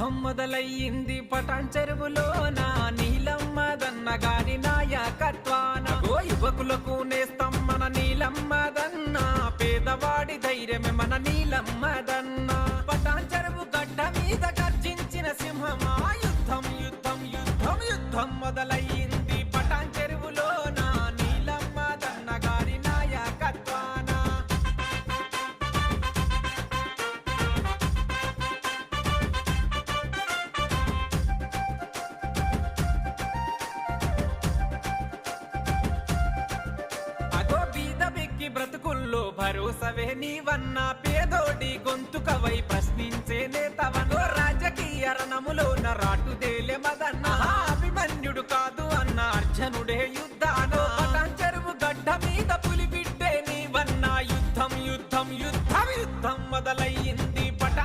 యుద్ధం మొదలయ్యింది. పటాన్ చెరువులో నా నీలమ్మదన్న గారి నాయకత్వాన. ఓ యువకులకు నేస్తం మన నీలమ్మదన్న. పేదవాడి ధైర్యమే మన నీలమ్మదన్న. పటాన్ చెరువు గడ్డ మీద గర్జించిన సింహమా? యుద్ధం యుద్ధం యుద్ధం యుద్ధం మొదల భరోసవే నీవన్న పేదోడి గొంతుకవై ప్రశ్నించే నేతవను రాజకీయ రణములోన నరాటుదేలే మదన్న. అభిమన్యుడు కాదు అన్న అర్జునుడే యుద్ధానో. చెరువు గడ్డ మీద పులిబిడ్డే నీవన్న. యుద్ధం యుద్ధం యుద్ధం యుద్ధం మొదలయ్యింది.